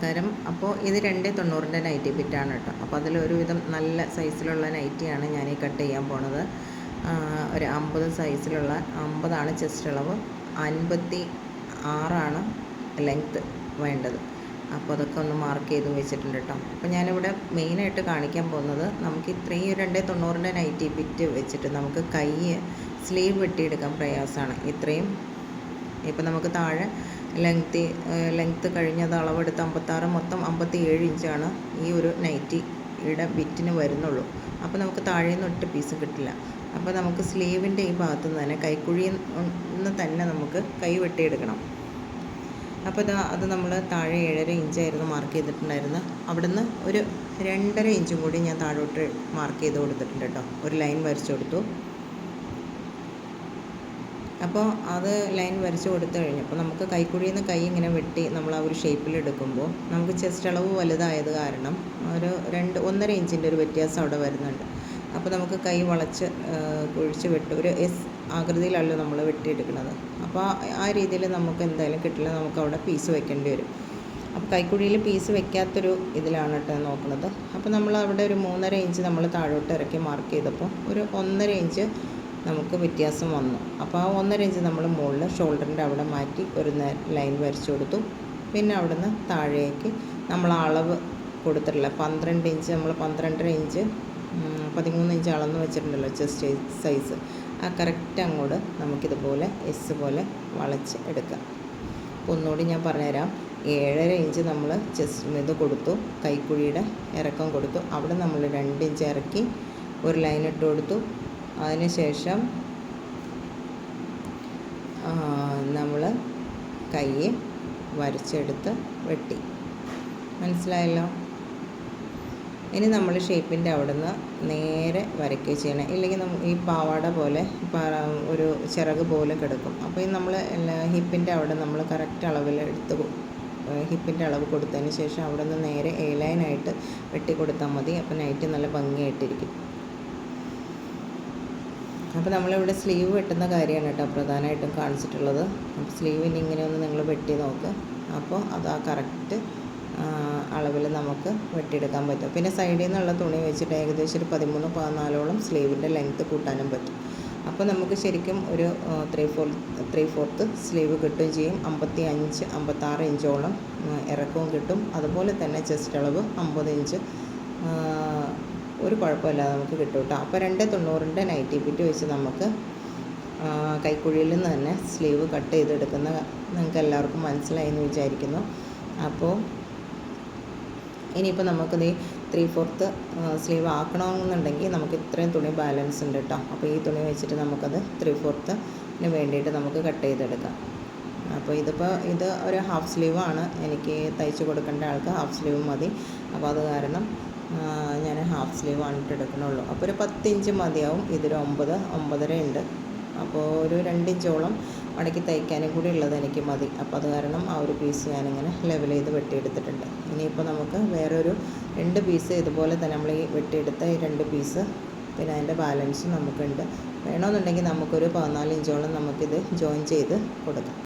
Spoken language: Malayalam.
നമസ്കാരം. അപ്പോൾ ഇത് രണ്ട് തൊണ്ണൂറിന്റെ നൈറ്റി ബിറ്റാണ് കേട്ടോ അപ്പോൾ അതിലൊരുവിധം നല്ല സൈസിലുള്ള നൈറ്റിയാണ് ഞാൻ ഈ കട്ട് ചെയ്യാൻ പോണത്. ഒരു അമ്പത് സൈസിലുള്ള അമ്പതാണ് ചെസ്റ്റ് അളവ്. അൻപത്തി ആറാണ് ലെങ്ത്ത് വേണ്ടത്. അപ്പോൾ അതൊക്കെ ഒന്ന് മാർക്ക് ചെയ്ത് വെച്ചിട്ടുണ്ട് കേട്ടോ അപ്പോൾ ഞാനിവിടെ മെയിനായിട്ട് കാണിക്കാൻ പോകുന്നത് നമുക്ക് ഇത്രയും രണ്ട് തൊണ്ണൂറിന്റെ നൈറ്റി ബിറ്റ് വെച്ചിട്ട് നമുക്ക് കൈ സ്ലീവ് വെട്ടിയെടുക്കാൻ പ്രയാസമാണ് ഇത്രയും. ഇപ്പം നമുക്ക് താഴെ ലെങ്ത്ത് ലെങ്ത്ത് കഴിഞ്ഞത് അളവെടുത്ത് അമ്പത്താറ് മൊത്തം അമ്പത്തി ഏഴ് ഇഞ്ചാണ് ഈ ഒരു നൈറ്റിയുടെ ബിറ്റിന് വരുന്നുള്ളൂ. അപ്പോൾ നമുക്ക് താഴെ നിന്ന് ഒറ്റ പീസ് കിട്ടില്ല. അപ്പോൾ നമുക്ക് സ്ലീവിന്റെ ഈ ഭാഗത്ത് നിന്ന് തന്നെ കൈക്കുഴിയിൽ നിന്ന് തന്നെ നമുക്ക് കൈ വെട്ടിയെടുക്കണം. അപ്പോൾ ഇതാ അത് നമ്മൾ താഴെ ഏഴര ഇഞ്ചായിരുന്നു മാർക്ക് ചെയ്തിട്ടുണ്ടായിരുന്നത് അവിടുന്ന് ഒരു രണ്ടര ഇഞ്ചും കൂടി ഞാൻ താഴോട്ട് മാർക്ക് ചെയ്ത് കൊടുത്തിട്ടുണ്ട് കേട്ടോ. ഒരു ലൈൻ വരച്ചു കൊടുത്തു. അപ്പോൾ അത് ലൈൻ വരച്ച് കൊടുത്തു കഴിഞ്ഞു. അപ്പോൾ നമുക്ക് കൈക്കുഴിയിൽ നിന്ന് കൈ ഇങ്ങനെ വെട്ടി നമ്മൾ ആ ഒരു ഷേപ്പിൽ എടുക്കുമ്പോൾ നമുക്ക് ചെസ്റ്റ് അളവ് വലുതായത് കാരണം ഒരു രണ്ട് ഒന്നര ഇഞ്ചിന്റെ ഒരു വ്യത്യാസം അവിടെ വരുന്നുണ്ട്. അപ്പോൾ നമുക്ക് കൈ വളച്ച് കുഴിച്ച് വെട്ട് ഒരു എസ് ആകൃതിയിലല്ലോ നമ്മൾ വെട്ടിയെടുക്കുന്നത്. അപ്പോൾ ആ രീതിയിൽ നമുക്ക് എന്തായാലും കിട്ടില്ല നമുക്ക് അവിടെ പീസ് വെക്കേണ്ടി വരും. അപ്പോൾ കൈക്കുഴിയിൽ പീസ് വെക്കാത്തൊരു ഇതിലാണ് കേട്ടോ നോക്കുന്നത്. അപ്പോൾ നമ്മൾ അവിടെ ഒരു മൂന്നര ഇഞ്ച് നമ്മൾ താഴോട്ട് ഇറക്കി മാർക്ക് ചെയ്തപ്പോൾ ഒരു ഒന്നര ഇഞ്ച് നമുക്ക് വ്യത്യാസം വന്നു. അപ്പോൾ ആ ഒന്നര ഇഞ്ച് നമ്മൾ മുകളിൽ ഷോൾഡറിന്റെ അവിടെ മാറ്റി ഒരു ലൈൻ വരച്ചു കൊടുത്തു. പിന്നെ അവിടെ നിന്ന് താഴേക്ക് നമ്മൾ അളവ് കൊടുത്തിട്ടില്ല പന്ത്രണ്ട് ഇഞ്ച് നമ്മൾ പന്ത്രണ്ടര ഇഞ്ച് പതിമൂന്ന് ഇഞ്ച് അളന്ന് വെച്ചിട്ടുണ്ടല്ലോ ചെസ്റ്റ് സൈസ്. ആ കറക്റ്റ് അങ്ങോട്ട് നമുക്കിതുപോലെ എസ് പോലെ വളച്ച് എടുക്കാം. അപ്പോൾ ഒന്നുകൂടി ഞാൻ പറഞ്ഞുതരാം. ഏഴര ഇഞ്ച് നമ്മൾ ചെസ്റ്റ് ഇത് കൊടുത്തു. കൈക്കുഴിയുടെ ഇറക്കം കൊടുത്തു. അവിടെ നമ്മൾ രണ്ട് ഇഞ്ച് ഇറക്കി ഒരു ലൈൻ ഇട്ട് കൊടുത്തു. അതിനുശേഷം നമ്മൾ കൈ വരച്ചെടുത്ത് വെട്ടി. മനസ്സിലായല്ലോ? ഇനി നമ്മൾ ഷേപ്പിന്റെ അവിടെ നിന്ന് നേരെ വരയ്ക്കുക ചെയ്യണം. ഇല്ലെങ്കിൽ നമ്മൾ ഈ പാവാട പോലെ ഒരു ചിറക് പോലെ കിടക്കും. അപ്പോൾ ഈ നമ്മൾ ഹിപ്പിന്റെ അവിടെ നമ്മൾ കറക്റ്റ് അളവിൽ എടുത്ത് ഹിപ്പിന്റെ അളവ് കൊടുത്തതിന് ശേഷം അവിടെ നിന്ന് നേരെ എ ലൈനായിട്ട് വെട്ടി കൊടുത്താൽ മതി. അപ്പോൾ നൈറ്റ് നല്ല ഭംഗിയായിട്ടിരിക്കും. അപ്പോൾ നമ്മളിവിടെ സ്ലീവ് വെട്ടുന്ന കാര്യമാണ് കേട്ടോ പ്രധാനമായിട്ടും കാണിച്ചിട്ടുള്ളത്. അപ്പോൾ സ്ലീവിന് ഇങ്ങനെ ഒന്ന് നിങ്ങൾ വെട്ടി നോക്ക്. അപ്പോൾ അത് ആ കറക്റ്റ് അളവിൽ നമുക്ക് വെട്ടിയെടുക്കാൻ പറ്റും. പിന്നെ സൈഡിൽ നിന്നുള്ള തുണി വെച്ചിട്ട് ഏകദേശം ഒരു പതിമൂന്ന് പതിനാലോളം സ്ലീവിന്റെ ലെങ്ത്ത് കൂട്ടാനും പറ്റും. അപ്പോൾ നമുക്ക് ശരിക്കും ഒരു three four three fourth sleeve കിട്ടുകയും ചെയ്യും. അമ്പത്തി അഞ്ച് അമ്പത്താറ് ഇഞ്ചോളം ഇറക്കവും കിട്ടും. അതുപോലെ തന്നെ ചെസ്റ്റ് അളവ് അമ്പത് ഇഞ്ച് ഒരു കുഴപ്പമില്ലാതെ നമുക്ക് കിട്ടും കേട്ടോ അപ്പോൾ രണ്ട് തൊണ്ണൂറിന്റെ നൈറ്റി പിറ്റ് വെച്ച് നമുക്ക് കൈക്കുഴിയിൽ നിന്ന് തന്നെ സ്ലീവ് കട്ട് ചെയ്തെടുക്കുന്ന നിങ്ങൾക്ക് എല്ലാവർക്കും മനസ്സിലായി എന്ന് വിചാരിക്കുന്നു. അപ്പോൾ ഇനിയിപ്പോൾ നമുക്കിത് ത്രീ ഫോർത്ത് സ്ലീവ് ആക്കണമെന്നുണ്ടെങ്കിൽ നമുക്ക് ഇത്രയും തുണി ബാലൻസ് ഉണ്ട് കേട്ടോ അപ്പോൾ ഈ തുണി വെച്ചിട്ട് നമുക്കത് ത്രീ ഫോർത്തിന് വേണ്ടിയിട്ട് നമുക്ക് കട്ട് ചെയ്തെടുക്കാം. അപ്പോൾ ഇതിപ്പോൾ ഇത് ഒരു ഹാഫ് സ്ലീവാണ് എനിക്ക് തയ്ച്ച് കൊടുക്കേണ്ട ആൾക്ക് ഹാഫ് സ്ലീവ് മതി. അപ്പോൾ അത് കാരണം ഞാൻ ഹാഫ് സ്ലീവ് ആണ് എടുക്കണുള്ളൂ അപ്പോൾ ഒരു പത്ത് ഇഞ്ച് മതിയാവും. ഇതൊരു ഒമ്പത് ഒമ്പതര ഉണ്ട് അപ്പോൾ ഒരു രണ്ടിഞ്ചോളം മടക്കി തയ്ക്കാനും കൂടി ഉള്ളത് എനിക്ക് മതി. അപ്പോൾ അത് കാരണം ആ ഒരു പീസ് ഞാനിങ്ങനെ ലെവൽ ചെയ്ത് വെട്ടിയെടുത്തിട്ടുണ്ട്. ഇനിയിപ്പോൾ നമുക്ക് വേറൊരു രണ്ട് പീസ് ഇതുപോലെ തന്നെ നമ്മൾ ഈ വെട്ടിയെടുത്ത ഈ രണ്ട് പീസ് പിന്നെ അതിന്റെ ബാലൻസ് നമുക്കുണ്ട് വേണമെന്നുണ്ടെങ്കിൽ നമുക്കൊരു പതിനാല് ഇഞ്ചോളം നമുക്കിത് ജോയിൻ ചെയ്ത് കൊടുക്കാം.